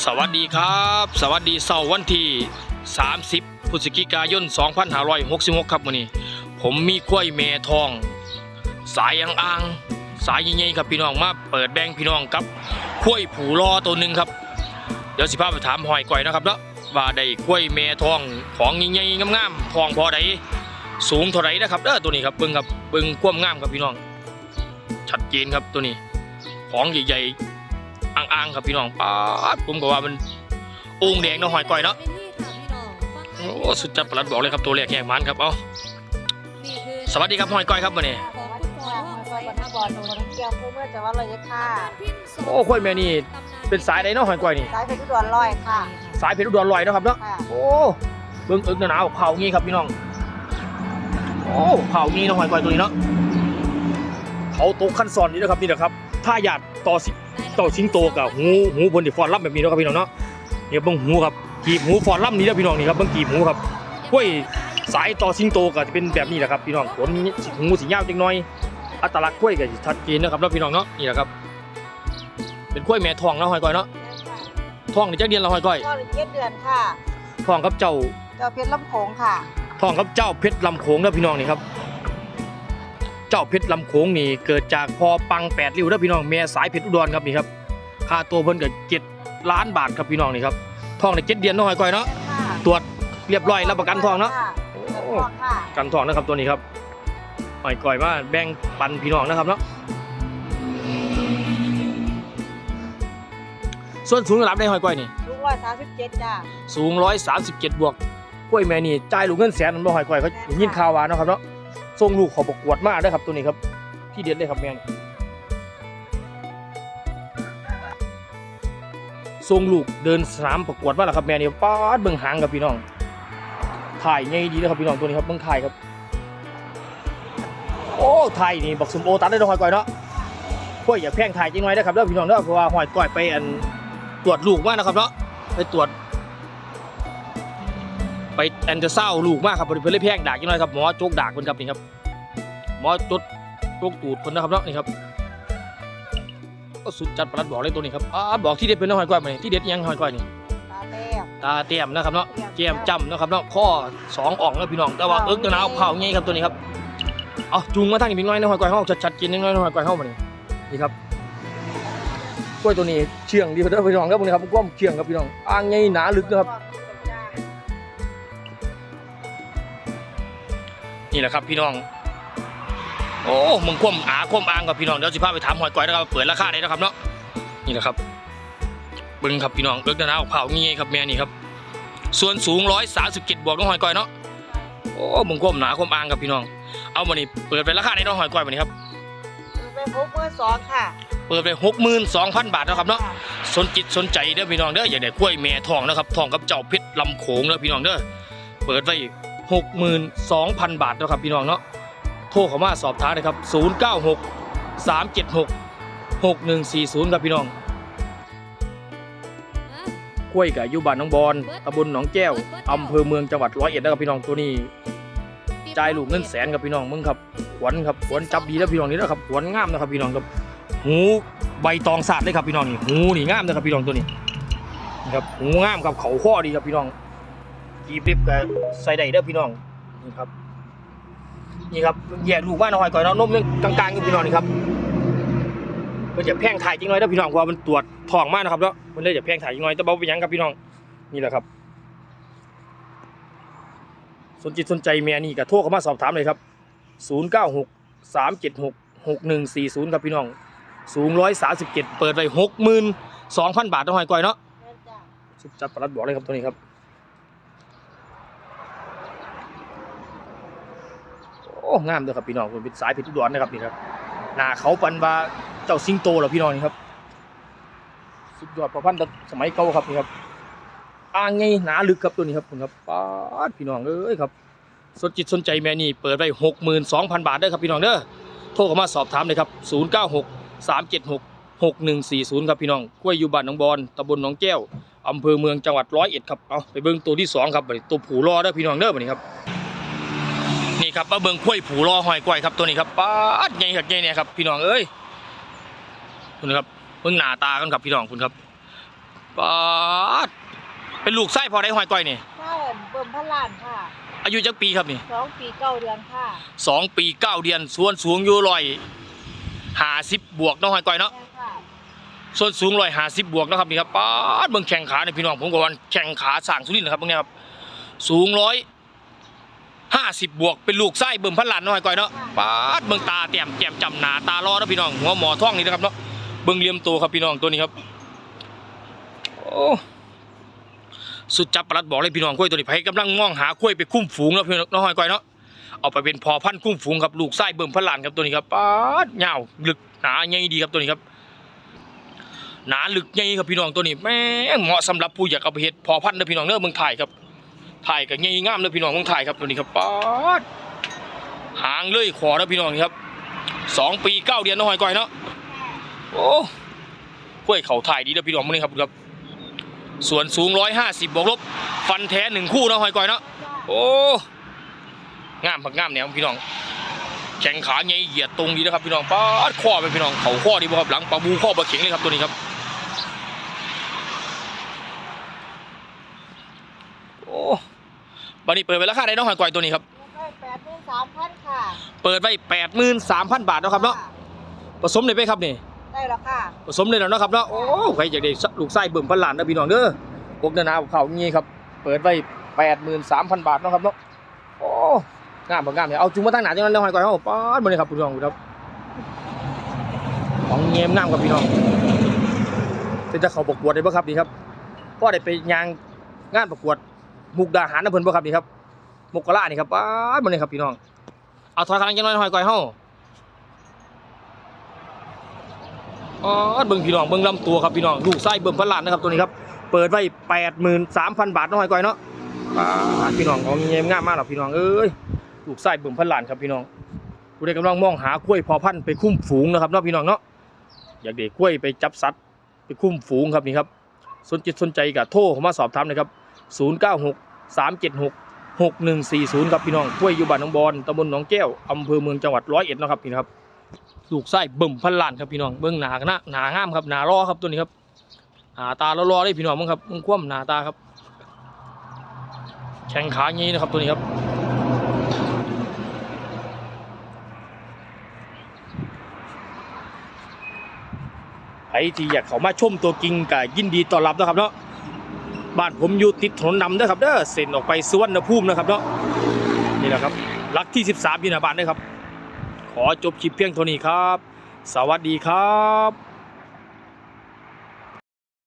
สวัสดีครับ สวัสดีเสาร์วันที่ 30พฤศจิกายน 2566 ครับวันนี้ ผมมีกล้วยเมทอง สายอ่างอ่างสายใหญ่ๆครับพี่น้องมาเปิดแบ่งพี่น้องกับกล้วยผูรอตัวหนึ่งครับ เดี๋ยวสิพาไปถามหอยก่อยนะครับเนาะว่าได้กล้วยเมทองของใหญ่ๆงามๆทองพอใดสูงเท่าไรนะครับเด้อตัวนี้ครับเบิ่งครับเบิ่งความงามครับพี่น้อง ชัดเจนครับตัวนี้ ของใหญ่ๆ อ่างๆครับพี่น้องป๊าดผมก็ว่ามันโอ่งแดงเนาะหอยก่อยเนาะโอ้สุดจัดประหลัดบอกเลยครับตัวแรกแหกมันครับเอาสวัสดีครับหอยก่อยครับวันนี้ของคุณปอร่วมใส่ทำก่อนหนูน้องเกียวผู้เมื่อจะว่าเลยค่ะโอ้ข้อยแม่นี่เป็นสายใดเนาะหอยก่อยนี่สายเพชรอุดรลอยค่ะสายเพชรอุดรลอยเนาะครับเนาะค่ะโอ้เบิ่งอึกหนาวๆเผางี้ครับพี่น้องโอ้เผางี้เนาะหอยก่อยตัวนี้เนาะเขาโตขั้นซอนนี่นะครับนี่นะครับถ้าอยากต่อสิ ต่อชิงโตกับหูหูบนที่ฟอนล่ำแบบนี้เนาะครับพี่น้องเนาะเนี่ยเบิ่งหูครับกีบหูฟอนล่ำนี้นะพี่น้องนี่ครับเบิ่งกีบหูครับกล้วยสายต่อชิงโตก็จะเป็นแบบนี้แหละครับพี่น้องขนสีหูสียาวจังน้อยอัตลักษณ์กล้วยก็สิชัดเจนนะครับเนาะพี่น้องเนาะนี่แหละครับ เป็นกล้วยแม่ทองเนาะหอยก้อยเนาะทองนี่จักเดือนละหอยก้อยก็เจ็ดเดือนค่ะทองกับเจ้าเจ้าเพชรลำโขงค่ะทองกับเจ้าเพชรลำโขงเด้อพี่น้องนี่ครับ เจ้าเพชรลำโขงนี่เกิดจากพอปังแปดริ้วเด้อพี่น้องแม่สายเพชรอุดรครับนี่ครับค่าตัวเพิ่นก็เจ็ดล้านบาทครับพี่น้องนี่ครับทองในเจ็ดเดือนเนาะหอยก้อยเนาะค่ะตรวจเรียบร้อยรับประกันทองเนาะค่ะโอ้ทองค่ะกันทองนะครับตัวนี้ครับหอยก้อยมาแบ่งปันพี่น้องนะครับเนาะส่วนสูงระดับได้หอยก้อยนี่ลูกร้อยสามสิบเจ็ดจ้าสูง137บวกกล้วยแม่นี่จ่ายลูกเงินแสนมันบ่หอยก้อยเขาได้ยินข่าวว่าเนาะครับเนาะ ส่งลูกขอประกวดมาเด้ครับตัวนี้ครับ ที่เด็ดเลยครับแม่นส่งลูกเดินสนามประกวดมาแล้วครับแม่นี่ป๊าดเบิ่งหางครับพี่น้อง ถ่ายไงดีนะครับพี่น้องตัวนี้ครับเบิ่งถ่ายครับ โอ้ถ่ายนี่บักสมโอตัดได้เนาะหอยก้อยเนาะกล้วยอย่าแพงถ่ายจริงไว้นะครับเด้อพี่น้องเด้อเพราะว่าหอยก้อยไปอันตรวจลูกมานะครับเนาะไปตรวจ ไปแอนเดอร์เศร้าลูกมากครับเพิ่นเลยแพงดากจังหน่อยครับหมอโจกดากเพิ่นครับนี่ครับหมอจดโจกตูดเพิ่นนะครับเนาะนี่ครับก็สุดจัดประหลัดบอกเลยตัวนี้ครับอ่าบอกที่เด็ดเป็นน้องหอยก้อยมานี่ที่เด็ดยังหอยก้อยนี่ตาแต้มตาเตี้ยมนะครับเนาะแก้มจ้ำนะครับเนาะข้อสองอ่องแล้วพี่น้องแต่ว่าเอิ๊กตะนาวเผางี้ครับตัวนี้ครับเอาจูงมาทางนี้พี่น้อยนะหอยก้อยเฮาชัดๆกินนิดน้อยนะหอยก้อยเฮามานี่นี่ครับกล้วยตัวนี้เชื่องดีเด้อพี่น้องครับพวกนี้ครับกว้างเชื่องครับพี่น้องอ่างใหญ่หนาลึกนะครับ นี่แหละครับพี่น้อง โอ้มึงคว่ำอาคว่ำอ่างกับพี่น้องเดี๋ยวสิพาไปถามหอยก้อยนะครับเปิดราคาได้นะครับเนาะนี่แหละครับบึงครับพี่น้องเลือกนะเอาเผาเงี้ยครับแม่นี่ครับ ส่วนสูงร้อยสามสิบเจ็ดบวกน้องหอยก้อยเนาะโอ้มึงคว่ำหนาคว่ำอ่างกับพี่น้อง เอามานี่เปิดไปราคาได้น้องหอยก้อยมานี่ครับเปิดไปหกหมื่นสองค่ะเปิดไปหกหมื่นสองพันบาทนะครับเนาะสนจิตสนใจเด้อพี่น้องเด้ออย่ากได้กล้วยแม่ทองนะครับทองกับเจ้าเพชรลำโขงเด้อพี่น้องเด้อเปิดไป 62,000 บาทนะครับพี่น้องเนาะโทรเข้ามาสอบถามนะครับ 096 376 6140 ครับพี่น้องกล้วยกับยุบานน้องบอลตำบลหนองแก้วอำเภอเมืองจังหวัดร้อยเอ็ดนะครับพี่น้องตัวนี้จ่ายลูกเงินแสนครับพี่น้องมึงครับขวนครับขวนจับดีแล้วพี่น้องนี่นะครับขวนงามนะครับพี่น้องครับหูใบตองสาดเลยครับพี่น้องนี่หูนี่งามนะครับพี่น้องตัวนี้นะครับหูงามครับเขาข้อดีครับพี่น้อง กีบเรียบกับใส่ได้เด้อพี่น้องนี่ครับนี่ครับแยกลูกว่าน้อยก่อนเนาะนมยังกลางๆอยู่พี่น้องนี่ครับมันจะแพงถ่ายจริงน้อยเด้อพี่น้องเพราะว่ามันตรวจทองมากนะครับเนาะมันเลยจะแพงถ่ายจริงน้อยแต่เบาไปยังครับพี่น้องนี่แหละครับ สนจิตสนใจเมียนี่ก็โทรเข้ามาสอบถามเลยครับ 096 376 6140 ครับพี่น้อง สูง 137 เปิดไป62,000 บาทต้องหอยก้อยเนาะแม่นจ้าสุดจัดประหลัดบอกเลยครับตัวนี้ครับ อ้งามเลยครับพี่น้องคุณเป็นสายเพชรอุดรนะครับนี่ครับหน้าเขาปันว่าเจ้าสิงโตเหรอพี่น้องนี่ครับ สุดยอดประพันธ์สมัยเก่าครับนี่ครับอ่างไงหนาลึกครับตัวนี้ครับคุณครับป้าพี่น้องเอ้ยครับสนจิตสนใจแม่นี่เปิดไปหกหมื่นสองพันบาทเด้อครับพี่น้องเด้อโทรเข้ามาสอบถามเลยครับศูนย์เก้าหกสามเจ็ดหกหกหนึ่งสี่ศูนย์ครับพี่น้องกล้วยอยู่บ้านหนองบอนตำบลหนองแก้วอำเภอเมืองจังหวัดร้อยเอ็ดครับเอาไปเบิ่งตัวที่สองครับตัวผูรอเด้อพี่น้องเด้อบัดนี้ครับ นี่ครับมาเบิ่งกล้วยผูรอหอยกล้วยครับตัวนี้ครับป้าดใหญ่ครับใหญ่เนี่ยครับพี่น้องเอ้ยคุณครับเบิ่งหน้าตากันครับพี่น้องคุณครับปาดเป็นลูกไส้พอได้หอยก้อยนี่ข้าวเบิ่มพระลานค่ะ อายุจักปีครับนี่สองปีเก้าเดือนค่ะสองปีเก้าเดือนส่วนสูงอยู่ร้อยห้าสิบบวกเนาะหอยก้อยเนาะแม่ค่ะส่วนสูงร้อยห้าสิบบวกนะครับนี่ครับป้าดเบิ่งแข่งขาเนี่ยพี่น้องผมก็วันแข่งขาสั่งสุรินทร์นะครับตรงเนี้ยครับสูงร้อย ห้าสิบบวกเป็นลูกไส้เบิ่มพันล้านเนาะหอยก้อยเนาะป้าดเบิ่งตาเต้มแก้มจำหนาตารอเนาะพี่น้องหัวหมอท่องนี่นะครับเนาะเบิ่งเหลี่ยมตัวครับพี่น้องตัวนี้ครับโอ้สุดจับประหลัดบอกเลยพี่น้องกล้วยตัวนี้ไผกำลังมองหากล้วยไปคุ้มฝูงเนาะพี่น้องเนาะหอยก้อยเนาะเอาไปเป็นพอพันธุ์คุ้มฝูงครับลูกไส้เบิ่มพันล้านครับตัวนี้ครับป้าดยาวลึกหนาใหญ่ดีครับตัวนี้ครับหนาลึกใหญ่ครับพี่น้องตัวนี้แม่งเหมาะสำหรับผู้อยากเอาไปเฮ็ดพอพันธุ์เด้อพี่น้องเด้อเมืองไทยครับ ถ่ายก็ใหญ่งามเด้อพี่น้องเมืองไทยครับตัวนี้ครับป๊าดหางเลยขอเด้อพี่น้องนี่ครับสองปีเก้าเดือนน้องหอยก้อยเนาะโอ้กล้วยเขาถ่ายดีเด้อพี่น้องมื้อนี้ครับครับส่วนสูงร้อยห้าสิบบวกลบ ฟันแท้หนึ่งคู่เนาะหอยก้อยเนาะโอ้งามผักงามเนี่ยพี่น้อง แข้งขาใหญ่เหยียดตรงดีนะครับพี่น้องป๊าดข้อไปพี่น้องเขาข้อดีบ่ครับหลังปลาบูข้อปลาเข็งเลยครับตัวนี้ครับ โอ้ บันนี้เปิดไปราคาได้น้องหอยกอยตัวนี้ครับได้แปดหมื่นสามพันค่ะ เปิดไว้แปดหมื่นสามพันบาทเนาะครับเนาะผสมได้ไหมครับนี่ได้แล้วค่ะ ผสมได้แล้วเนาะครับเนาะโอ้ใครอยากได้ลูกไส้เบิ่มพันล้านนะพี่น้องเด้อพวกนานาเขางี้ครับ เปิดไว้แปดหมื่นสามพันบาทเนาะครับเนาะโอ้งามบ่งามเนี่ยเอาจุงมาตั้งหนาจังนั้นเลยหอยกอยเขาป๊าดมาเลยครับพี่น้องครับของเงียมงามครับพี่น้องเป็นจะเขาประกวดได้บ่ครับนี่ครับพ่อได้ไปยางงานประกวด มุกดาหารนะเพิ่นบ่ครับนี่ครับมกกะลานี่ครับป๊าดมาเลยครับพี่น้องเอาถอยคางจังหน่อยหอยก้อยเฮาอ๋อเบิ่งพี่น้องเบิ่งลำตัวครับพี่น้องลูกไส้เบิ่มพันล้านนะครับตัวนี้ครับเปิดไว้83,000บาทเนาะหอยก้อยเนาะป๊าพี่น้องของเงี้ยบงามมากหรอกพี่น้องเอ้ยลูกไส้เบิ่มพันล้านครับพี่น้องผู้ใดกำลังมองหากล้วยพอพันไปคุ้มฝูงนะครับเนาะพี่น้องเนาะอยากได้กกล้วยไปจับสัตว์ไปคุ้มฝูงครับนี่ครับสนจิตสนใจก็โทรมาสอบถามนะครับ 096 376 6140 ครับพี่น้องห้วยอยู่บ้านหนองบอนตำบลหนองแก้วอำเภอเมืองจังหวัดร้อยเอ็ดนะครับพี่นะครับลูกไส้บิ่มพันล้านครับพี่น้องเบิ่งหนาหน้าหนางามครับหนารอครับตัวนี้ครับหนาตาล้อๆเลยพี่น้องมึงครับมึงคว่ำหนาตาครับ แข้งขางี้นะครับตัวนี้ครับใครที่อยากเข้ามาชมตัวจริงก็ยินดีต้อนรับนะครับเนาะ บ้านผมอยู่ติดถนนนำเด้อครับเด้อเส้นออกไปสุวรรณภูมินะครับเนาะนี่แหละครับหลักที่ 13อยู่หน้าบ้านเด้อครับ ขอจบคลิปเพียงเท่านี้ครับ สวัสดีครับ